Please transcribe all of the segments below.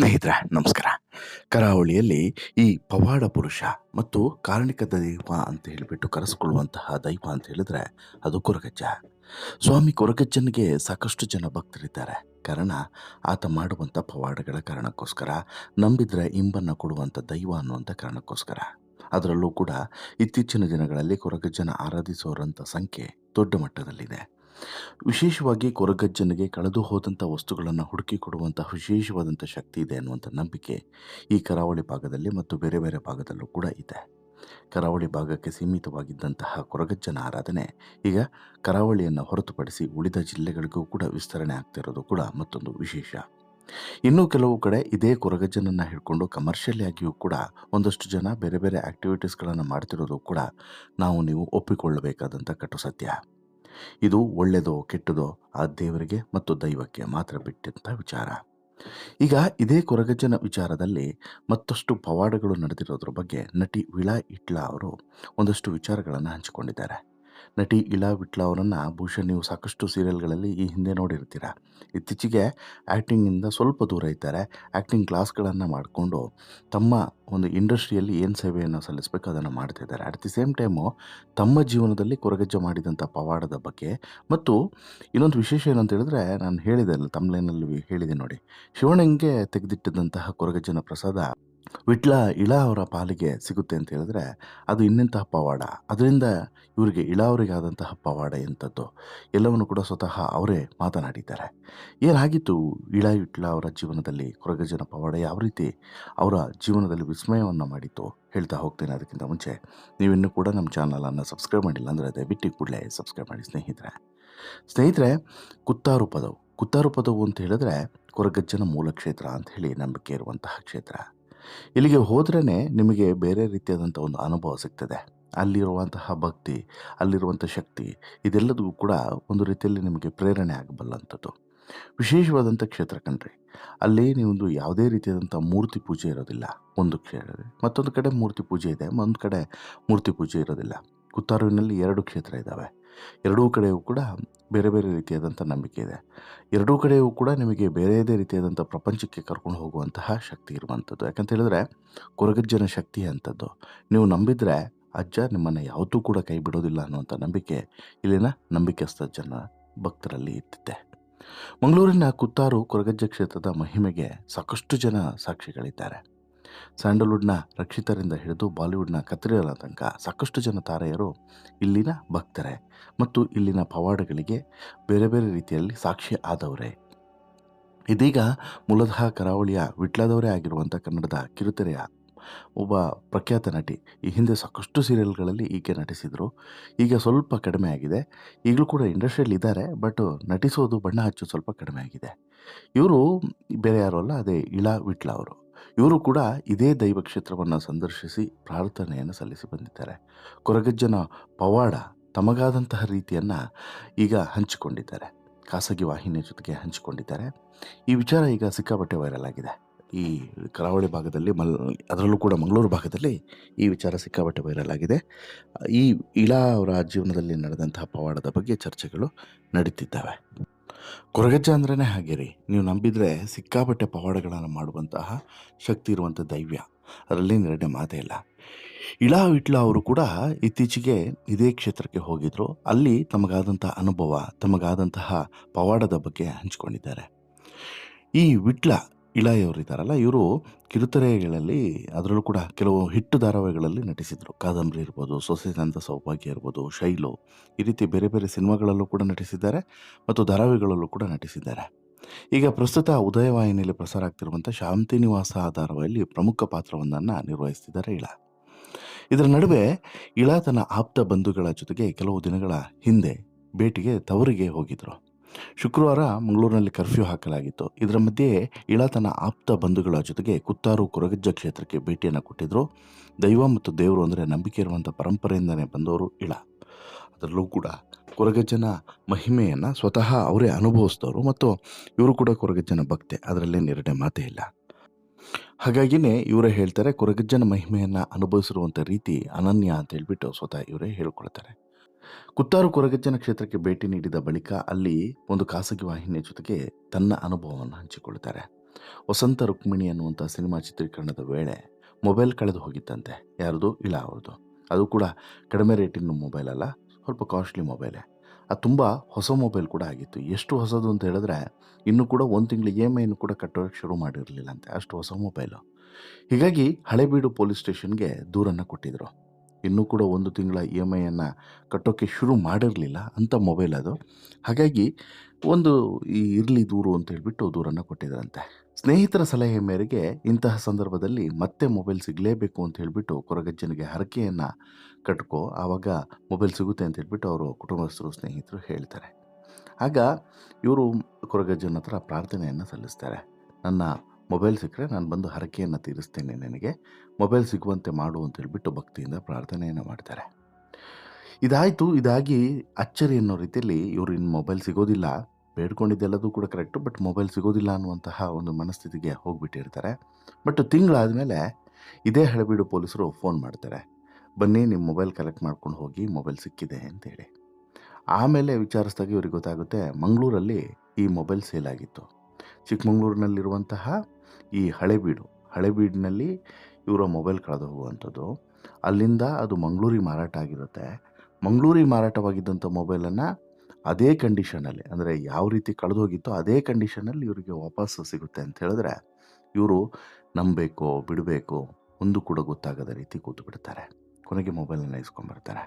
ಸ್ನೇಹಿತರೆ, ನಮಸ್ಕಾರ. ಕರಾವಳಿಯಲ್ಲಿ ಈ ಪವಾಡ ಪುರುಷ ಮತ್ತು ಕಾರಣಿಕ ದೈವ ಅಂತ ಹೇಳಿಬಿಟ್ಟು ಕರೆಸಿಕೊಳ್ಳುವಂತಹ ದೈವ ಅಂತ ಹೇಳಿದ್ರೆ ಅದು ಕೊರಗಜ್ಜ. ಸ್ವಾಮಿ ಕೊರಗಜ್ಜನಿಗೆ ಸಾಕಷ್ಟು ಜನ ಭಕ್ತರಿದ್ದಾರೆ. ಕಾರಣ, ಆತ ಮಾಡುವಂಥ ಪವಾಡಗಳ ಕಾರಣಕ್ಕೋಸ್ಕರ, ನಂಬಿದ್ರೆ ಇಂಬನ್ನು ಕೊಡುವಂಥ ದೈವ ಅನ್ನುವಂಥ ಕಾರಣಕ್ಕೋಸ್ಕರ. ಅದರಲ್ಲೂ ಕೂಡ ಇತ್ತೀಚಿನ ದಿನಗಳಲ್ಲಿ ಕೊರಗಜ್ಜನ ಆರಾಧಿಸೋರಂಥ ಸಂಖ್ಯೆ ದೊಡ್ಡ ಮಟ್ಟದಲ್ಲಿದೆ. ವಿಶೇಷವಾಗಿ ಕೊರಗಜ್ಜನಿಗೆ ಕಳೆದು ಹೋದಂಥ ವಸ್ತುಗಳನ್ನು ಹುಡುಕಿ ಕೊಡುವಂಥ ವಿಶೇಷವಾದಂಥ ಶಕ್ತಿ ಇದೆ ಅನ್ನುವಂಥ ನಂಬಿಕೆ ಈ ಕರಾವಳಿ ಭಾಗದಲ್ಲಿ ಮತ್ತು ಬೇರೆ ಬೇರೆ ಭಾಗದಲ್ಲೂ ಕೂಡ ಇದೆ. ಕರಾವಳಿ ಭಾಗಕ್ಕೆ ಸೀಮಿತವಾಗಿದ್ದಂತಹ ಕೊರಗಜ್ಜನ ಆರಾಧನೆ ಈಗ ಕರಾವಳಿಯನ್ನು ಹೊರತುಪಡಿಸಿ ಉಳಿದ ಜಿಲ್ಲೆಗಳಿಗೂ ಕೂಡ ವಿಸ್ತರಣೆ ಆಗ್ತಿರೋದು ಕೂಡ ಮತ್ತೊಂದು ವಿಶೇಷ. ಇನ್ನೂ ಕೆಲವು ಕಡೆ ಇದೇ ಕೊರಗಜ್ಜನನ್ನು ಹಿಡ್ಕೊಂಡು ಕಮರ್ಷಿಯಲ್ ಆಗಿಯೂ ಕೂಡ ಒಂದಷ್ಟು ಜನ ಬೇರೆ ಬೇರೆ ಆ್ಯಕ್ಟಿವಿಟೀಸ್ಗಳನ್ನು ಮಾಡ್ತಿರೋದು ಕೂಡ ನಾವು ನೀವು ಒಪ್ಪಿಕೊಳ್ಳಬೇಕಾದಂಥ ಕಟು ಸತ್ಯ. ಇದು ಒಳ್ಳೆಯದೋ ಕೆಟ್ಟದೋ ಆ ದೇವರಿಗೆ ಮತ್ತು ದೈವಕ್ಕೆ ಮಾತ್ರ ಬಿಟ್ಟಂಥ ವಿಚಾರ. ಈಗ ಇದೇ ಕೊರಗಜ್ಜನ ವಿಚಾರದಲ್ಲಿ ಮತ್ತಷ್ಟು ಪವಾಡಗಳು ನಡೆದಿರೋದ್ರ ಬಗ್ಗೆ ನಟಿ ವಿಳಾ ಇಟ್ಲಾ ಅವರು ಒಂದಷ್ಟು ವಿಚಾರಗಳನ್ನು ಹಂಚಿಕೊಂಡಿದ್ದಾರೆ. ನಟಿ ಇಲಾ ವಿಟ್ಲ ಅವರನ್ನು ಬಹುಶಃ ನೀವು ಸಾಕಷ್ಟು ಸೀರಿಯಲ್ಗಳಲ್ಲಿ ಈ ಹಿಂದೆ ನೋಡಿರ್ತೀರ. ಇತ್ತೀಚೆಗೆ ಆ್ಯಕ್ಟಿಂಗಿಂದ ಸ್ವಲ್ಪ ದೂರ ಇದ್ದಾರೆ. ಆ್ಯಕ್ಟಿಂಗ್ ಕ್ಲಾಸ್ಗಳನ್ನು ಮಾಡಿಕೊಂಡು ತಮ್ಮ ಒಂದು ಇಂಡಸ್ಟ್ರಿಯಲ್ಲಿ ಏನು ಸೇವೆಯನ್ನು ಸಲ್ಲಿಸಬೇಕು ಅದನ್ನು ಮಾಡ್ತಿದ್ದಾರೆ ಅಟ್ ದಿ ಸೇಮ್ ಟೈಮು ತಮ್ಮ ಜೀವನದಲ್ಲಿ ಕೊರಗಜ್ಜ ಮಾಡಿದಂಥ ಪವಾಡದ ಬಗ್ಗೆ ಮತ್ತು ಇನ್ನೊಂದು ವಿಶೇಷ ಏನಂತ ಹೇಳಿದ್ರೆ ನಾನು ಹೇಳಿದೆ ಅಲ್ಲ ತಮ್ಲೈನಲ್ಲಿ ಹೇಳಿದೆ ನೋಡಿ. ಶಿವಣಂಗೆ ತೆಗೆದಿಟ್ಟಿದ್ದಂತಹ ಕೊರಗಜ್ಜನ ಪ್ರಸಾದ ವಿಟ್ಲ ಇಳ ಅವರ ಪಾಲಿಗೆ ಸಿಗುತ್ತೆ ಅಂತ ಹೇಳಿದ್ರೆ, ಅದು ಇನ್ನೆಂತಹ ಪವಾಡ? ಅದರಿಂದ ಇವರಿಗೆ ಇಳ ಅವರಿಗೆ ಆದಂತಹ ಪವಾಡ ಎಂಥದ್ದು ಎಲ್ಲವನ್ನು ಕೂಡ ಸ್ವತಃ ಅವರೇ ಮಾತನಾಡಿದ್ದಾರೆ. ಏನಾಗಿತ್ತು ಇಳ ವಿಟ್ಲ ಅವರ ಜೀವನದಲ್ಲಿ ಕೊರಗಜನ ಪವಾಡ ಯಾವ ರೀತಿ ಅವರ ಜೀವನದಲ್ಲಿ ವಿಸ್ಮಯವನ್ನು ಮಾಡಿತ್ತು ಹೇಳ್ತಾ ಹೋಗ್ತೇನೆ ಅದಕ್ಕಿಂತ ಮುಂಚೆ. ನೀವಿನ್ನೂ ಕೂಡ ನಮ್ಮ ಚಾನಲನ್ನು ಸಬ್ಸ್ಕ್ರೈಬ್ ಮಾಡಿಲ್ಲ ಅಂದರೆ ದಯವಿಟ್ಟು ಕೂಡಲೇ ಸಬ್ಸ್ಕ್ರೈಬ್ ಮಾಡಿ ಸ್ನೇಹಿತರೆ. ಸ್ನೇಹಿತರೆ, ಕುತ್ತಾರು ಪದವು. ಕುತ್ತಾರು ಪದವು ಅಂತ ಹೇಳಿದ್ರೆ ಕೊರಗಜ್ಜನ ಮೂಲ ಕ್ಷೇತ್ರ ಅಂತ ಹೇಳಿ ನಂಬಿಕೆ ಇರುವಂತಹ ಕ್ಷೇತ್ರ. ಇಲ್ಲಿಗೆ ಹೋದ್ರೇ ನಿಮಗೆ ಬೇರೆ ರೀತಿಯಾದಂಥ ಒಂದು ಅನುಭವ ಸಿಗ್ತದೆ. ಅಲ್ಲಿರುವಂತಹ ಭಕ್ತಿ, ಅಲ್ಲಿರುವಂಥ ಶಕ್ತಿ, ಇದೆಲ್ಲದಕ್ಕೂ ಕೂಡ ಒಂದು ರೀತಿಯಲ್ಲಿ ನಿಮಗೆ ಪ್ರೇರಣೆ ಆಗಬಲ್ಲಂಥದ್ದು. ವಿಶೇಷವಾದಂಥ ಕ್ಷೇತ್ರ ಕಣ್ರಿ, ಅಲ್ಲಿ ನೀವೊಂದು ಯಾವುದೇ ರೀತಿಯಾದಂಥ ಮೂರ್ತಿ ಪೂಜೆ ಇರೋದಿಲ್ಲ. ಒಂದು ಕ್ಷೇತ್ರ ಮತ್ತೊಂದು ಕಡೆ ಮೂರ್ತಿ ಪೂಜೆ ಇದೆ ಒಂದು ಕಡೆ ಮೂರ್ತಿ ಪೂಜೆ ಇರೋದಿಲ್ಲ. ಕುತ್ತಾರುವಿನಲ್ಲಿ ಎರಡು ಕ್ಷೇತ್ರ ಇದ್ದಾವೆ. ಎರಡೂ ಕಡೆಯೂ ಕೂಡ ಬೇರೆ ಬೇರೆ ರೀತಿಯಾದಂಥ ನಂಬಿಕೆ ಇದೆ. ಎರಡೂ ಕಡೆಯೂ ಕೂಡ ನಿಮಗೆ ಬೇರೆಯದೇ ರೀತಿಯಾದಂಥ ಪ್ರಪಂಚಕ್ಕೆ ಕರ್ಕೊಂಡು ಹೋಗುವಂತಹ ಶಕ್ತಿ ಇರುವಂಥದ್ದು. ಯಾಕಂತ ಹೇಳಿದ್ರೆ, ಕೊರಗಜ್ಜನ ಶಕ್ತಿ ಅಂಥದ್ದು. ನೀವು ನಂಬಿದರೆ ಅಜ್ಜ ನಿಮ್ಮನ್ನು ಯಾವತ್ತೂ ಕೂಡ ಕೈ ಬಿಡೋದಿಲ್ಲ ಅನ್ನುವಂಥ ನಂಬಿಕೆ ಇಲ್ಲಿನ ನಂಬಿಕೆಸ್ಥ ಜನ, ಭಕ್ತರಲ್ಲಿ ಇದ್ದಿದೆ. ಮಂಗಳೂರಿನ ಕುತ್ತಾರು ಕೊರಗಜ್ಜ ಕ್ಷೇತ್ರದ ಮಹಿಮೆಗೆ ಸಾಕಷ್ಟು ಜನ ಸಾಕ್ಷಿಗಳಿದ್ದಾರೆ. ಸ್ಯಾಂಡಲ್ವುಡ್ನ ರಕ್ಷಿತರಿಂದ ಹಿಡಿದು ಬಾಲಿವುಡ್ನ ಕತ್ರಿಯರ ತನಕ ಸಾಕಷ್ಟು ಜನ ತಾರೆಯರು ಇಲ್ಲಿನ ಭಕ್ತರೇ ಮತ್ತು ಇಲ್ಲಿನ ಪವಾಡಗಳಿಗೆ ಬೇರೆ ಬೇರೆ ರೀತಿಯಲ್ಲಿ ಸಾಕ್ಷಿ ಆದವರೇ. ಇದೀಗ ಮೂಲತಃ ಕರಾವಳಿಯ ವಿಟ್ಲದವರೇ ಆಗಿರುವಂಥ ಕನ್ನಡದ ಕಿರುತೆರೆಯ ಒಬ್ಬ ಪ್ರಖ್ಯಾತ ನಟಿ ಈ ಹಿಂದೆ ಸಾಕಷ್ಟು ಸೀರಿಯಲ್ಗಳಲ್ಲಿ ಈಕೆ ನಟಿಸಿದರು. ಈಗ ಸ್ವಲ್ಪ ಕಡಿಮೆ ಆಗಿದೆ. ಈಗಲೂ ಕೂಡ ಇಂಡಸ್ಟ್ರಿಯಲ್ಲಿ ಇದ್ದಾರೆ, ಬಟ್ ನಟಿಸೋದು ಬಣ್ಣ ಹಚ್ಚೋದು ಸ್ವಲ್ಪ ಕಡಿಮೆ ಆಗಿದೆ. ಇವರು ಬೇರೆ ಯಾರು ಅಲ್ಲ, ಅದೇ ಇಳಾ ವಿಟ್ಲ ಅವರು. ಇವರು ಕೂಡ ಇದೇ ದೈವ ಕ್ಷೇತ್ರವನ್ನು ಸಂದರ್ಶಿಸಿ ಪ್ರಾರ್ಥನೆಯನ್ನು ಸಲ್ಲಿಸಿ ಬಂದಿದ್ದಾರೆ. ಕೊರಗಜ್ಜನ ಪವಾಡ ತಮಗಾದಂತಹ ರೀತಿಯನ್ನು ಈಗ ಹಂಚಿಕೊಂಡಿದ್ದಾರೆ. ಖಾಸಗಿ ವಾಹಿನಿಯ ಜೊತೆಗೆ ಹಂಚಿಕೊಂಡಿದ್ದಾರೆ. ಈ ವಿಚಾರ ಈಗ ಸಿಕ್ಕಾಪಟ್ಟೆ ವೈರಲ್ ಆಗಿದೆ. ಈ ಕರಾವಳಿ ಭಾಗದಲ್ಲಿ, ಮಲ್, ಅದರಲ್ಲೂ ಕೂಡ ಮಂಗಳೂರು ಭಾಗದಲ್ಲಿ ಈ ವಿಚಾರ ಸಿಕ್ಕಾಪಟ್ಟೆ ವೈರಲ್ ಆಗಿದೆ. ಈ ಇಳಾ ಅವರ ಜೀವನದಲ್ಲಿ ನಡೆದಂತಹ ಪವಾಡದ ಬಗ್ಗೆ ಚರ್ಚೆಗಳು ನಡೀತಿದ್ದಾವೆ. ಕೊರಗಜ್ಜ ಅಂದ್ರೇ ಹಾಗೆ ರೀ ನೀವು ನಂಬಿದರೆ ಸಿಕ್ಕಾಪಟ್ಟೆ ಪವಾಡಗಳನ್ನು ಮಾಡುವಂತಹ ಶಕ್ತಿ ಇರುವಂಥ ದೈವ್ಯ. ಅದರಲ್ಲಿ ಎರಡನೇ ಮಾತೇ ಇಲ್ಲ. ಇಳಾ ವಿಟ್ಲ ಅವರು ಕೂಡ ಇತ್ತೀಚೆಗೆ ಇದೇ ಕ್ಷೇತ್ರಕ್ಕೆ ಹೋಗಿದ್ರು. ಅಲ್ಲಿ ತಮಗಾದಂತಹ ಅನುಭವ, ತಮಗಾದಂತಹ ಪವಾಡದ ಬಗ್ಗೆ ಹಂಚಿಕೊಂಡಿದ್ದಾರೆ. ಈ ವಿಟ್ಲ ಇಳಾಯವರು ಇದ್ದಾರಲ್ಲ ಇವರು ಕಿರುತೆರೆಗಳಲ್ಲಿ ಅದರಲ್ಲೂ ಕೂಡ ಕೆಲವು ಹಿಟ್ಟು ಧಾರಾವಾಹಿಗಳಲ್ಲಿ ನಟಿಸಿದರು. ಕಾದಂಬರಿ ಇರ್ಬೋದು ಸೊಸೆದಂತ ಸೌಭಾಗ್ಯ ಇರ್ಬೋದು, ಶೈಲು ಈ ರೀತಿ ಬೇರೆ ಬೇರೆ ಸಿನಿಮಾಗಳಲ್ಲೂ ಕೂಡ ನಟಿಸಿದ್ದಾರೆ ಮತ್ತು ಧಾರಾವಾಹಿಗಳಲ್ಲೂ ಕೂಡ ನಟಿಸಿದ್ದಾರೆ. ಈಗ ಪ್ರಸ್ತುತ ಉದಯವಾಹಿನಿಯಲ್ಲಿ ಪ್ರಸಾರ ಆಗ್ತಿರುವಂಥ ಶಾಂತಿ ನಿವಾಸ ಧಾರಾವಾಹಿಯಲ್ಲಿ ಪ್ರಮುಖ ಪಾತ್ರವೊಂದನ್ನು ನಿರ್ವಹಿಸ್ತಿದ್ದಾರೆ ಇಳ. ಇದರ ನಡುವೆ ಇಳ ತನ್ನ ಆಪ್ತ ಬಂಧುಗಳ ಜೊತೆಗೆ ಕೆಲವು ದಿನಗಳ ಹಿಂದೆ ಭೇಟಿಗೆ ತವರಿಗೆ ಹೋಗಿದ್ರು. ಶುಕ್ರವಾರ ಮಂಗಳೂರಿನಲ್ಲಿ ಕರ್ಫ್ಯೂ ಹಾಕಲಾಗಿತ್ತು. ಇದರ ಮಧ್ಯೆ ಇಳ ತನ್ನ ಆಪ್ತ ಬಂಧುಗಳ ಜೊತೆಗೆ ಕುತ್ತಾರು ಕೊರಗಜ್ಜ ಕ್ಷೇತ್ರಕ್ಕೆ ಭೇಟಿಯನ್ನು ಕೊಟ್ಟಿದ್ರು. ದೈವ ಮತ್ತು ದೇವರು ಅಂದರೆ ನಂಬಿಕೆ ಇರುವಂಥ ಪರಂಪರೆಯಿಂದನೇ ಬಂದವರು ಇಳ. ಅದರಲ್ಲೂ ಕೂಡ ಕೊರಗಜ್ಜನ ಮಹಿಮೆಯನ್ನು ಸ್ವತಃ ಅವರೇ ಅನುಭವಿಸಿದವರು ಮತ್ತು ಇವರು ಕೂಡ ಕೊರಗಜ್ಜನ ಭಕ್ತೆ, ಅದರಲ್ಲಿ ಎರಡನೇ ಮಾತೇ ಇಲ್ಲ. ಹಾಗಾಗಿನೇ ಇವರೇ ಹೇಳ್ತಾರೆ, ಕೊರಗಜ್ಜನ ಮಹಿಮೆಯನ್ನು ಅನುಭವಿಸಿರುವಂಥ ರೀತಿ ಅನನ್ಯ ಅಂತ ಹೇಳಿಬಿಟ್ಟು ಸ್ವತಃ ಇವರೇ ಹೇಳ್ಕೊಳ್ತಾರೆ. ಕುತ್ತಾರು ಕೊರಗಜ್ಜನ ಕ್ಷೇತ್ರಕ್ಕೆ ಭೇಟಿ ನೀಡಿದ ಬಳಿಕ ಅಲ್ಲಿ ಒಂದು ಖಾಸಗಿ ವಾಹಿನಿಯ ಜೊತೆಗೆ ತನ್ನ ಅನುಭವವನ್ನು ಹಂಚಿಕೊಳ್ತಾರೆ ವಸಂತ ರುಕ್ಮಿಣಿ ಅನ್ನುವಂಥ ಸಿನಿಮಾ ಚಿತ್ರೀಕರಣದ ವೇಳೆ ಮೊಬೈಲ್ ಕಳೆದು ಹೋಗಿದ್ದಂತೆ ಯಾರ್ದು? ಇಲ್ಲ ಅವ್ರದ್ದು ಅದು ಕೂಡ ಕಡಿಮೆ ರೇಟಿನ ಮೊಬೈಲ್ ಅಲ್ಲ, ಸ್ವಲ್ಪ ಕಾಸ್ಟ್ಲಿ ಮೊಬೈಲೇ. ಅದು ತುಂಬ ಹೊಸ ಮೊಬೈಲ್ ಕೂಡ ಆಗಿತ್ತು. ಎಷ್ಟು ಹೊಸದು ಅಂತ ಹೇಳಿದ್ರೆ ಇನ್ನೂ ಕೂಡ ಒಂದು ತಿಂಗಳು ಇ ಎಂ ಐನು ಕೂಡ ಕಟ್ಟೋಕ್ಕೆ ಶುರು ಮಾಡಿರಲಿಲ್ಲ ಅಂತೆ ಅಷ್ಟು ಹೊಸ ಮೊಬೈಲು. ಹೀಗಾಗಿ ಹಳೆಬೀಡು ಪೊಲೀಸ್ ಸ್ಟೇಷನ್ಗೆ ದೂರನ್ನು ಕೊಟ್ಟಿದ್ದರು ಇನ್ನೂ ಕೂಡ ಒಂದು ತಿಂಗಳ ಇ ಎಂ ಐಯನ್ನು ಕಟ್ಟೋಕ್ಕೆ ಶುರು ಮಾಡಿರಲಿಲ್ಲ ಅಂಥ ಮೊಬೈಲ್ ಅದು. ಹಾಗಾಗಿ ಒಂದು ಈ ಇರಲಿ ದೂರು ಅಂತ ಹೇಳಿಬಿಟ್ಟು ದೂರನ್ನು ಕೊಟ್ಟಿದ್ರಂತೆ. ಸ್ನೇಹಿತರ ಸಲಹೆ ಮೇರೆಗೆ ಇಂತಹ ಸಂದರ್ಭದಲ್ಲಿ ಮತ್ತೆ ಮೊಬೈಲ್ ಸಿಗಲೇಬೇಕು ಅಂತ ಹೇಳಿಬಿಟ್ಟು ಕೊರಗಜ್ಜನಿಗೆ ಹರಕೆಯನ್ನು ಕಟ್ಕೋ, ಆವಾಗ ಮೊಬೈಲ್ ಸಿಗುತ್ತೆ ಅಂತ ಹೇಳಿಬಿಟ್ಟು ಅವರು ಕುಟುಂಬಸ್ಥರು, ಸ್ನೇಹಿತರು ಹೇಳ್ತಾರೆ. ಆಗ ಇವರು ಕೊರಗಜ್ಜನ ಹತ್ರ ಪ್ರಾರ್ಥನೆಯನ್ನು ಸಲ್ಲಿಸ್ತಾರೆ. ನನ್ನ ಮೊಬೈಲ್ ಸಿಕ್ಕರೆ ನಾನು ಬಂದು ಹರಕೆಯನ್ನು ತೀರಿಸ್ತೇನೆ ನನಗೆ. ಮೊಬೈಲ್ ಸಿಗುವಂತೆ ಮಾಡು ಅಂತ ಹೇಳಿಬಿಟ್ಟು ಭಕ್ತಿಯಿಂದ ಪ್ರಾರ್ಥನೆಯನ್ನು ಮಾಡ್ತಾರೆ. ಇದಾಯಿತು, ಇದಾಗಿ ಅಚ್ಚರಿ ಅನ್ನೋ ರೀತಿಯಲ್ಲಿ ಇವರು ಇನ್ನು ಮೊಬೈಲ್ ಸಿಗೋದಿಲ್ಲ. ಬೇಡ್ಕೊಂಡಿದ್ದೆಲ್ಲದೂ ಕೂಡ ಕರೆಕ್ಟು, ಬಟ್ ಮೊಬೈಲ್ ಸಿಗೋದಿಲ್ಲ ಅನ್ನುವಂತಹ ಒಂದು ಮನಸ್ಥಿತಿಗೆ ಹೋಗಿಬಿಟ್ಟಿರ್ತಾರೆ. ಬಟ್ ತಿಂಗಳಾದಮೇಲೆ ಇದೇ ಹಳೆಬೀಡು ಪೊಲೀಸರು ಫೋನ್ ಮಾಡ್ತಾರೆ. ಬನ್ನಿ ನಿಮ್ಮ ಮೊಬೈಲ್ ಕಲೆಕ್ಟ್ ಮಾಡ್ಕೊಂಡು ಹೋಗಿ ಮೊಬೈಲ್ ಸಿಕ್ಕಿದೆ ಅಂತೇಳಿ ಆಮೇಲೆ ವಿಚಾರಿಸಿದಾಗ ಇವ್ರಿಗೆ ಗೊತ್ತಾಗುತ್ತೆ, ಮಂಗಳೂರಲ್ಲಿ ಈ ಮೊಬೈಲ್ ಸೇಲ್ ಆಗಿತ್ತು. ಚಿಕ್ಕಮಂಗ್ಳೂರಿನಲ್ಲಿರುವಂತಹ ಈ ಹಳೆಬೀಡು, ಹಳೆಬೀಡಿನಲ್ಲಿ ಇವರ ಮೊಬೈಲ್ ಕಳೆದು ಹೋಗುವಂಥದ್ದು ಅಲ್ಲಿಂದ ಅದು ಮಂಗಳೂರಿಗೆ ಮಾರಾಟ ಆಗಿರುತ್ತೆ. ಮಂಗಳೂರಿಗೆ ಮಾರಾಟವಾಗಿದ್ದಂಥ ಮೊಬೈಲನ್ನು ಅದೇ ಕಂಡೀಷನಲ್ಲಿ, ಅಂದರೆ ಯಾವ ರೀತಿ ಕಳೆದು ಹೋಗಿತ್ತೋ ಅದೇ ಕಂಡೀಷನಲ್ಲಿ ಇವರಿಗೆ ವಾಪಸ್ಸು ಸಿಗುತ್ತೆ ಅಂತ ಹೇಳಿದ್ರೆ, ಇವರು ನಂಬಬೇಕು, ಬಿಡಬೇಕು, ಒಂದು ಕೂಡ ಗೊತ್ತಾಗದ ರೀತಿ ಕೂತು ಬಿಡ್ತಾರೆ. ಕೊನೆಗೆ ಮೊಬೈಲನ್ನು ಇಸ್ಕೊಂಡ್ಬರ್ತಾರೆ.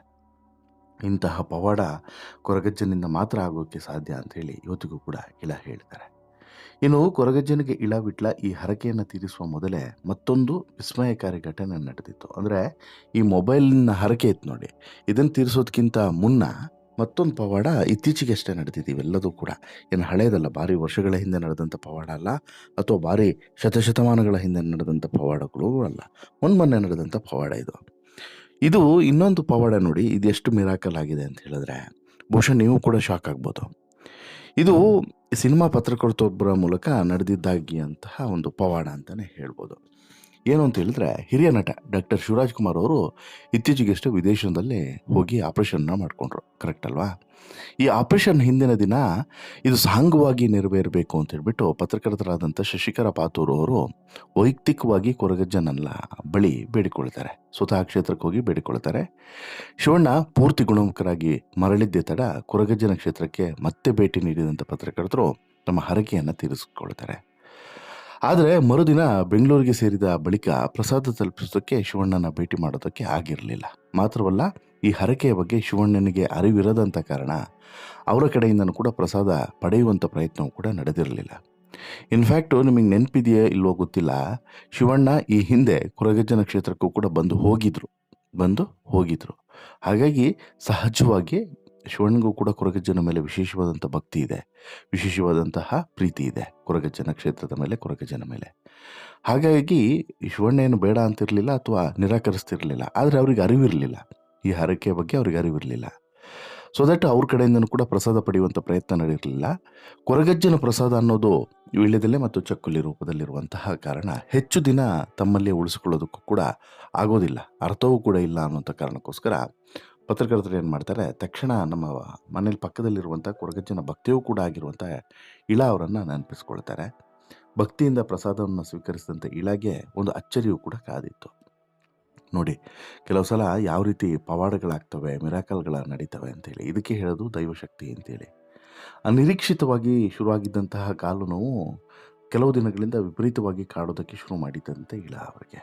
ಇಂತಹ ಪವಾಡ ಕೊರಗಜ್ಜನಿಂದ ಮಾತ್ರ ಆಗೋಕ್ಕೆ ಸಾಧ್ಯ ಅಂಥೇಳಿ ಇವತ್ತಿಗೂ ಕೂಡ ಇಲ್ಲ ಹೇಳ್ತಾರೆ ಇನ್ನು ಕೊರಗಜ್ಜನಿಗೆ ಇಳ ಬಿಟ್ಲ ಈ ಹರಕೆಯನ್ನು ತೀರಿಸುವ ಮೊದಲೇ ಮತ್ತೊಂದು ವಿಸ್ಮಯಕಾರಿ ಘಟನೆ ನಡೆದಿತ್ತು. ಅಂದರೆ ಈ ಮೊಬೈಲ್ನ ಹರಕೆ ಇತ್ತು ನೋಡಿ. ಇದನ್ನು ತೀರಿಸೋದಕ್ಕಿಂತ ಮುನ್ನ ಮತ್ತೊಂದು ಪವಾಡ ಇತ್ತೀಚೆಗೆ ಅಷ್ಟೇ ನಡೆದಿದೆ. ಇವೆಲ್ಲದೂ ಕೂಡ ಏನು ಹಳೆಯದಲ್ಲ ಭಾರಿ ವರ್ಷಗಳ ಹಿಂದೆ ನಡೆದಂಥ ಪವಾಡ ಅಲ್ಲ, ಅಥವಾ ಭಾರಿ ಶತಶತಮಾನಗಳ ಹಿಂದೆ ನಡೆದಂಥ ಪವಾಡಗಳು ಅಲ್ಲ. ಮೊನ್ನೆ ನಡೆದಂಥ ಪವಾಡ ಇದು. ಇದು ಇನ್ನೊಂದು ಪವಾಡ ನೋಡಿ, ಇದೆಷ್ಟು ಮಿರಾಕಲ್ ಆಗಿದೆ ಅಂತ ಹೇಳಿದ್ರೆ, ಬಹುಶಃ ನೀವು ಕೂಡ ಶಾಕ್ ಆಗ್ಬೋದು. ಇದು ಸಿನಿಮಾ ಪತ್ರಕರ್ತೊಬ್ಬರ ಮೂಲಕ ನಡೆದಿದ್ದಾಗಿ ಅಂತಹ ಒಂದು ಪವಾಡ ಅಂತಲೇ ಹೇಳ್ಬೋದು. ಏನು ಅಂತ ಹೇಳಿದ್ರೆ ಹಿರಿಯ ನಟ ಡಾಕ್ಟರ್ ಶಿವರಾಜ್ ಕುಮಾರ್ ಅವರು ಇತ್ತೀಚೆಗೆಷ್ಟೇ ವಿದೇಶದಲ್ಲಿ ಹೋಗಿ ಆಪರೇಷನ್ನ ಮಾಡಿಕೊಂಡ್ರು. ಕರೆಕ್ಟ್ ಅಲ್ವಾ? ಈ ಆಪರೇಷನ್ ಹಿಂದಿನ ದಿನ ಇದು ಸಾಂಗವಾಗಿ ನೆರವೇರಬೇಕು ಅಂತ ಹೇಳ್ಬಿಟ್ಟು ಪತ್ರಕರ್ತರಾದಂಥ ಶಶಿಕರ ಪಾತೂರು ಅವರು ವೈಯಕ್ತಿಕವಾಗಿ ಕೊರಗಜ್ಜನಲ್ಲ ಬಳಿ ಬೇಡಿಕೊಳ್ತಾರೆ. ಸ್ವತಃ ಕ್ಷೇತ್ರಕ್ಕೆ ಹೋಗಿ ಬೇಡಿಕೊಳ್ತಾರೆ. ಶಿವಣ್ಣ ಪೂರ್ತಿ ಗುಣಮುಖರಾಗಿ ಮರಳಿದ್ದೆ ತಡ ಕೊರಗಜ್ಜನ ಕ್ಷೇತ್ರಕ್ಕೆ ಮತ್ತೆ ಭೇಟಿ ನೀಡಿದಂಥ ಪತ್ರಕರ್ತರು ತಮ್ಮ ಹರಕೆಯನ್ನು ತೀರಿಸಿಕೊಳ್ತಾರೆ. ಆದರೆ ಮರುದಿನ ಬೆಂಗಳೂರಿಗೆ ಸೇರಿದ ಬಳಿಕ ಪ್ರಸಾದ ತಲುಪಿಸೋದಕ್ಕೆ ಶಿವಣ್ಣನ ಭೇಟಿ ಮಾಡೋದಕ್ಕೆ ಆಗಿರಲಿಲ್ಲ. ಮಾತ್ರವಲ್ಲ, ಈ ಹರಕೆಯ ಬಗ್ಗೆ ಶಿವಣ್ಣನಿಗೆ ಅರಿವಿರದಂಥ ಕಾರಣ ಅವರ ಕಡೆಯಿಂದನೂ ಕೂಡ ಪ್ರಸಾದ ಪಡೆಯುವಂಥ ಪ್ರಯತ್ನವೂ ಕೂಡ ನಡೆದಿರಲಿಲ್ಲ. ಇನ್ಫ್ಯಾಕ್ಟು ನಿಮಗೆ ನೆನಪಿದೆಯೇ ಇಲ್ವೋ ಗೊತ್ತಿಲ್ಲ. ಶಿವಣ್ಣ ಈ ಹಿಂದೆ ಕುರಗಜ್ಜನ ಕ್ಷೇತ್ರಕ್ಕೂ ಕೂಡ ಬಂದು ಹೋಗಿದ್ರು. ಬಂದು ಹೋಗಿದ್ರು. ಹಾಗಾಗಿ ಸಹಜವಾಗಿ ಶಿವಣ್ಣಗೂ ಕೂಡ ಕೊರಗಜ್ಜನ ಮೇಲೆ ವಿಶೇಷವಾದಂಥ ಭಕ್ತಿ ಇದೆ. ವಿಶೇಷವಾದಂತಹ ಪ್ರೀತಿ ಇದೆ ಕೊರಗಜ್ಜನ ಕ್ಷೇತ್ರದ ಮೇಲೆ, ಕೊರಗಜ್ಜನ ಮೇಲೆ. ಹಾಗಾಗಿ ಶಿವಣ್ಣೇನು ಬೇಡ ಅಂತಿರಲಿಲ್ಲ ಅಥವಾ ನಿರಾಕರಿಸ್ತಿರಲಿಲ್ಲ, ಆದರೆ ಅವ್ರಿಗೆ ಅರಿವಿರಲಿಲ್ಲ. ಈ ಹರಕೆಯ ಬಗ್ಗೆ ಅವ್ರಿಗೆ ಅರಿವಿರಲಿಲ್ಲ. ಸೊ ದಟ್ ಅವ್ರ ಕಡೆಯಿಂದನೂ ಕೂಡ ಪ್ರಸಾದ ಪಡೆಯುವಂಥ ಪ್ರಯತ್ನ ನಡೆಯಿರಲಿಲ್ಲ ಕೊರಗಜ್ಜನ ಪ್ರಸಾದ ಅನ್ನೋದು ವೀಳ್ಯದಲ್ಲೇ ಮತ್ತು ಚಕ್ಕುಲಿ ರೂಪದಲ್ಲಿರುವಂತಹ ಕಾರಣ ಹೆಚ್ಚು ದಿನ ತಮ್ಮಲ್ಲಿ ಉಳಿಸಿಕೊಳ್ಳೋದಕ್ಕೂ ಕೂಡ ಆಗೋದಿಲ್ಲ, ಅರ್ಥವೂ ಕೂಡ ಇಲ್ಲ ಅನ್ನುವಂಥ ಕಾರಣಕ್ಕೋಸ್ಕರ ಪತ್ರಕರ್ತರು ಏನು ಮಾಡ್ತಾರೆ, ತಕ್ಷಣ ನಮ್ಮ ಮನೇಲಿ ಪಕ್ಕದಲ್ಲಿರುವಂಥ ಕೊರಗಜ್ಜನ ಭಕ್ತಿಯೂ ಕೂಡ ಆಗಿರುವಂಥ ಇಳ ಅವರನ್ನು ನೆನಪಿಸ್ಕೊಳ್ತಾರೆ. ಭಕ್ತಿಯಿಂದ ಪ್ರಸಾದವನ್ನು ಸ್ವೀಕರಿಸಿದಂಥ ಇಳಗೆ ಒಂದು ಅಚ್ಚರಿಯೂ ಕೂಡ ಕಾದಿತ್ತು. ನೋಡಿ, ಕೆಲವು ಸಲ ಯಾವ ರೀತಿ ಪವಾಡಗಳಾಗ್ತವೆ, ಮಿರಾಕಲ್ಗಳ ನಡೀತವೆ ಅಂತೇಳಿ, ಇದಕ್ಕೆ ಹೇಳೋದು ದೈವಶಕ್ತಿ ಅಂತೇಳಿ. ಅನಿರೀಕ್ಷಿತವಾಗಿ ಶುರುವಾಗಿದ್ದಂತಹ ಕಾಲು ನೋವು ಕೆಲವು ದಿನಗಳಿಂದ ವಿಪರೀತವಾಗಿ ಕಾಡೋದಕ್ಕೆ ಶುರು ಮಾಡಿದ್ದಂತೆ ಇಳ ಅವರಿಗೆ.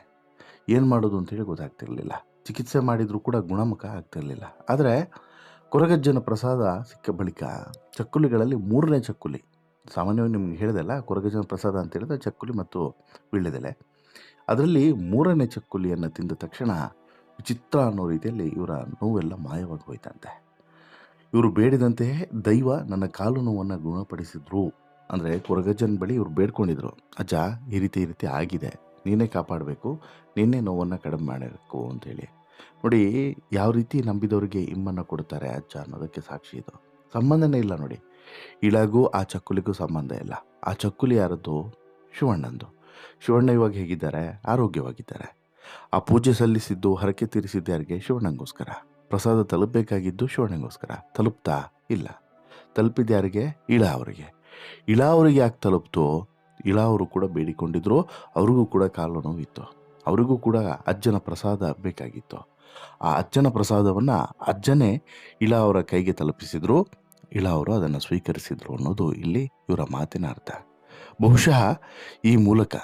ಏನು ಮಾಡೋದು ಅಂತೇಳಿ ಗೊತ್ತಾಗ್ತಿರಲಿಲ್ಲ. ಚಿಕಿತ್ಸೆ ಮಾಡಿದರೂ ಕೂಡ ಗುಣಮುಖ ಆಗ್ತಿರಲಿಲ್ಲ. ಆದರೆ ಕೊರಗಜ್ಜನ ಪ್ರಸಾದ ಸಿಕ್ಕ ಬಳಿಕ ಚಕ್ಕುಲಿಗಳಲ್ಲಿ ಮೂರನೇ ಚಕ್ಕುಲಿ, ಸಾಮಾನ್ಯವಾಗಿ ನಿಮ್ಗೆ ಹೇಳಿದೆಲ್ಲ ಕೊರಗಜ್ಜನ ಪ್ರಸಾದ ಅಂತ ಹೇಳಿದ್ರೆ ಚಕ್ಕುಲಿ ಮತ್ತು ವೀಳ್ಯದೆಲೆ. ಅದರಲ್ಲಿ ಮೂರನೇ ಚಕ್ಕುಲಿಯನ್ನು ತಿಂದ ತಕ್ಷಣ ವಿಚಿತ್ರ ಅನ್ನೋ ರೀತಿಯಲ್ಲಿ ಇವರ ನೋವೆಲ್ಲ ಮಾಯವಾಗಿ ಹೋಯ್ತಂತೆ. ಇವರು ಬೇಡಿದಂತೆಯೇ ದೈವ ನನ್ನ ಕಾಲು ನೋವನ್ನು ಗುಣಪಡಿಸಿದ್ರು. ಅಂದರೆ ಕೊರಗಜ್ಜನ ಬಳಿ ಇವರು ಬೇಡ್ಕೊಂಡಿದ್ರು. ಅಜ್ಜ ಈ ರೀತಿ ಈ ರೀತಿ ಆಗಿದೆ. ನೀನೇ ಕಾಪಾಡಬೇಕು, ನಿನ್ನೆ ನೋವನ್ನು ಕಡಿಮೆ ಮಾಡಬೇಕು ಅಂಥೇಳಿ. ನೋಡಿ, ಯಾವ ರೀತಿ ನಂಬಿದವರಿಗೆ ಇಮ್ಮನ್ನು ಕೊಡ್ತಾರೆ ಅಜ್ಜ ಅನ್ನೋದಕ್ಕೆ ಸಾಕ್ಷಿ ಇದು. ಸಂಬಂಧನೇ ಇಲ್ಲ ನೋಡಿ. ಇಳಗೂ ಆ ಚಕ್ಕುಲಿಗೂ ಸಂಬಂಧ ಇಲ್ಲ. ಆ ಚಕ್ಕುಲಿ ಯಾರದ್ದು? ಶಿವಣ್ಣಂದು. ಶಿವಣ್ಣ ಇವಾಗ ಹೇಗಿದ್ದಾರೆ? ಆರೋಗ್ಯವಾಗಿದ್ದಾರೆ. ಆ ಪೂಜೆ ಸಲ್ಲಿಸಿದ್ದು, ಹರಕೆ ತೀರಿಸಿದ್ದು ಯಾರಿಗೆ? ಶಿವಣ್ಣಂಗೋಸ್ಕರ. ಪ್ರಸಾದ ತಲುಪಬೇಕಾಗಿದ್ದು ಶಿವಣ್ಣಂಗೋಸ್ಕರ. ತಲುಪ್ತಾ ಇಲ್ಲ. ತಲುಪಿದ ಯಾರಿಗೆ? ಇಳ ಅವರಿಗೆ. ಇಳ ಅವರಿಗೆ ಯಾಕೆ ತಲುಪ್ತು? ಇಳ ಅವರು ಕೂಡ ಬೇಡಿಕೊಂಡಿದ್ರು. ಅವ್ರಿಗೂ ಕೂಡ ಕಾಲು ನೋವಿತ್ತು. ಅವರಿಗೂ ಕೂಡ ಅಜ್ಜನ ಪ್ರಸಾದ ಬೇಕಾಗಿತ್ತು. ಆ ಅಜ್ಜನ ಪ್ರಸಾದವನ್ನು ಅಜ್ಜನೇ ಇಳ ಅವರ ಕೈಗೆ ತಲುಪಿಸಿದ್ರು. ಇಳ ಅವರು ಅದನ್ನು ಸ್ವೀಕರಿಸಿದ್ರು ಅನ್ನೋದು ಇಲ್ಲಿ ಇವರ ಮಾತಿನ ಅರ್ಥ. ಬಹುಶಃ ಈ ಮೂಲಕ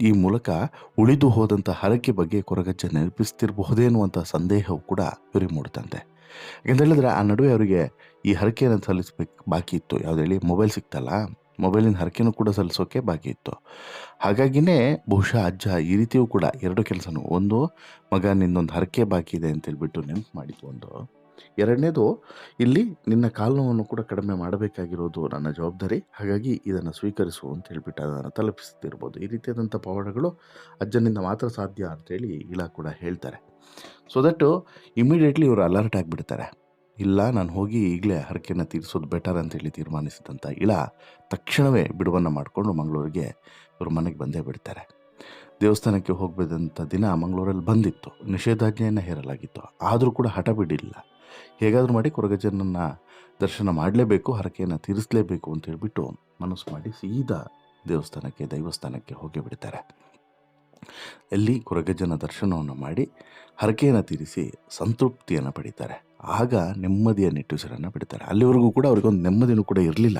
ಈ ಮೂಲಕ ಉಳಿದು ಹೋದಂಥ ಹರಕೆ ಬಗ್ಗೆ ಕೊರಗಜ್ಜ ನೆನಪಿಸ್ತಿರಬಹುದೇನುವಂಥ ಸಂದೇಹವು ಕೂಡ ಇವರಿಗೆ ಮೂಡುತ್ತಂತೆ. ಯಾಕಂತ ಹೇಳಿದ್ರೆ ಆ ನಡುವೆ ಅವರಿಗೆ ಈ ಹರಕೆಯನ್ನು ಸಲ್ಲಿಸ್ಬೇಕು ಬಾಕಿ ಇತ್ತು. ಯಾವುದೇ ಮೊಬೈಲ್ ಸಿಕ್ತಲ್ಲ? ಮೊಬೈಲಿನ ಹರಕೆನೂ ಕೂಡ ಸಲ್ಲಿಸೋಕೆ ಬಾಕಿ ಇತ್ತು. ಹಾಗಾಗಿನೇ ಬಹುಶಃ ಅಜ್ಜ ಈ ರೀತಿಯೂ ಕೂಡ ಎರಡು ಕೆಲಸನೂ, ಒಂದು ಮಗ ನಿನ್ನೊಂದು ಹರಕೆ ಬಾಕಿ ಇದೆ ಅಂತೇಳ್ಬಿಟ್ಟು ನೆನಪು ಒಂದು ಎರಡನೇದು, ಇಲ್ಲಿ ನಿನ್ನ ಕಾಲು ನೋವನ್ನು ಕೂಡ ಕಡಿಮೆ ಮಾಡಬೇಕಾಗಿರೋದು ನನ್ನ ಜವಾಬ್ದಾರಿ, ಹಾಗಾಗಿ ಇದನ್ನು ಸ್ವೀಕರಿಸು ಅಂತ ಹೇಳ್ಬಿಟ್ಟು ಅದನ್ನು ತಲುಪಿಸ್ತಿರ್ಬೋದು. ಈ ರೀತಿಯಾದಂಥ ಪವಾಡಗಳು ಅಜ್ಜನಿಂದ ಮಾತ್ರ ಸಾಧ್ಯ ಅಂತೇಳಿ ಇಳ ಕೂಡ ಹೇಳ್ತಾರೆ. ಸೊ ದಟ್ಟು ಇಮಿಡಿಯೇಟ್ಲಿ ಇವರು ಅಲರ್ಟ್ ಆಗಿಬಿಡ್ತಾರೆ. ಇಲ್ಲ, ನಾನು ಹೋಗಿ ಈಗಲೇ ಹರಕೆಯನ್ನು ತೀರಿಸೋದು ಬೆಟರ್ ಅಂತೇಳಿ ತೀರ್ಮಾನಿಸಿದಂಥ ಇಳ ತಕ್ಷಣವೇ ಬಿಡುವನ್ನು ಮಾಡಿಕೊಂಡು ಮಂಗಳೂರಿಗೆ ಇವರು ಮನೆಗೆ ಬಂದೇ ಬಿಡ್ತಾರೆ. ದೇವಸ್ಥಾನಕ್ಕೆ ಹೋಗಬೇಕಂತ ದಿನ ಮಂಗಳೂರಲ್ಲಿ ಬಂದಿತ್ತು. ನಿಷೇಧಾಜ್ಞೆಯನ್ನು ಹೇರಲಾಗಿತ್ತು. ಆದರೂ ಕೂಡ ಹಠ ಬಿಡಿಲ್ಲ ಹೇಗಾದರೂ ಮಾಡಿ ಕೊರಗಜ್ಜನನ್ನು ದರ್ಶನ ಮಾಡಲೇಬೇಕು, ಹರಕೆಯನ್ನು ತೀರಿಸಲೇಬೇಕು ಅಂತ ಹೇಳಿಬಿಟ್ಟು ಮನಸ್ಸು ಮಾಡಿ ಸೀದಾ ದೇವಸ್ಥಾನಕ್ಕೆ, ದೈವಸ್ಥಾನಕ್ಕೆ ಹೋಗಿ ಬಿಡ್ತಾರೆ. ಅಲ್ಲಿ ಕೊರಗಜ್ಜನ ದರ್ಶನವನ್ನು ಮಾಡಿ ಹರಕೆಯನ್ನು ತೀರಿಸಿ ಸಂತೃಪ್ತಿಯನ್ನು ಪಡಿತಾರೆ. ಆಗ ನೆಮ್ಮದಿಯ ನಿಟ್ಟುಸಿರನ್ನು ಬಿಡ್ತಾರೆ. ಅಲ್ಲಿವರೆಗೂ ಕೂಡ ಅವ್ರಿಗೊಂದು ನೆಮ್ಮದಿನೂ ಕೂಡ ಇರಲಿಲ್ಲ.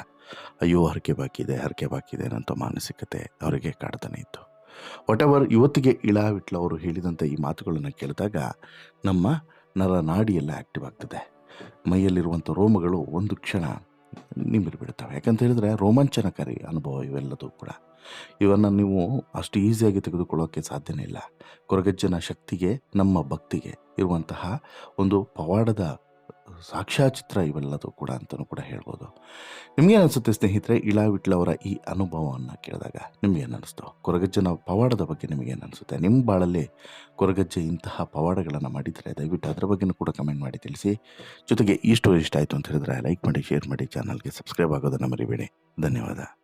ಅಯ್ಯೋ, ಹರಕೆ ಬಾಕಿ ಇದೆ ಹರಕೆ ಬಾಕಿ ಇದೆ ಅನ್ನೋಂಥ ಮಾನಸಿಕತೆ ಅವರಿಗೆ ಕಾಡ್ತಾನೆ ಇತ್ತು. ವಾಟ್ ಎವರ್ ಇವತ್ತಿಗೆ ಇಳಾ ವಿಟ್ಲ ಅವರು ಹೇಳಿದಂಥ ಈ ಮಾತುಗಳನ್ನು ಕೇಳಿದಾಗ ನಮ್ಮ ನರನಾಡಿ ಎಲ್ಲ ಆ್ಯಕ್ಟಿವ್ ಆಗ್ತದೆ. ಮೈಯಲ್ಲಿರುವಂಥ ರೋಮಗಳು ಒಂದು ಕ್ಷಣ ನಿಮಿರಿ ಬಿಡ್ತವೆ ಯಾಕಂತ ಹೇಳಿದ್ರೆ ರೋಮಾಂಚನಕಾರಿ ಅನುಭವ ಇವೆಲ್ಲದೂ ಕೂಡ. ಇವನ್ನು ನೀವು ಅಷ್ಟು ಈಸಿಯಾಗಿ ತೆಗೆದುಕೊಳ್ಳೋಕ್ಕೆ ಸಾಧ್ಯನೇ ಇಲ್ಲ. ಕೊರಗಜ್ಜನ ಶಕ್ತಿಗೆ, ನಮ್ಮ ಭಕ್ತಿಗೆ ಇರುವಂತಹ ಒಂದು ಪವಾಡದ ಸಾಕ್ಷ್ಯಚಿತ್ರ ಇವೆಲ್ಲದೂ ಕೂಡ ಅಂತಲೂ ಕೂಡ ಹೇಳ್ಬೋದು. ನಿಮಗೆ ಅನಿಸುತ್ತೆ ಸ್ನೇಹಿತರೆ ಇಳಾ ವಿಟ್ಲವರ ಈ ಅನುಭವವನ್ನು ಕೇಳಿದಾಗ ನಿಮಗೇನು ಅನಿಸ್ತು? ಕೊರಗಜ್ಜನ ಪವಾಡದ ಬಗ್ಗೆ ನಿಮಗೇನು ಅನಿಸುತ್ತೆ? ನಿಮ್ಮ ಬಾಳಲ್ಲಿ ಕೊರಗಜ್ಜೆ ಇಂತಹ ಪವಾಡಗಳನ್ನು ಮಾಡಿದರೆ, ದಯವಿಟ್ಟು ಅದರ ಬಗ್ಗೆನೂ ಕೂಡ ಕಮೆಂಟ್ ಮಾಡಿ ತಿಳಿಸಿ. ಜೊತೆಗೆ ಈ ಸ್ಟೋರಿ ಇಷ್ಟ ಆಯಿತು ಅಂತ ಹೇಳಿದ್ರೆ ಲೈಕ್ ಮಾಡಿ, ಶೇರ್ ಮಾಡಿ, ಚಾನಲ್ಗೆ ಸಬ್ಸ್ಕ್ರೈಬ್ ಆಗೋದನ್ನು ಮರಿಬೇಡಿ. ಧನ್ಯವಾದ.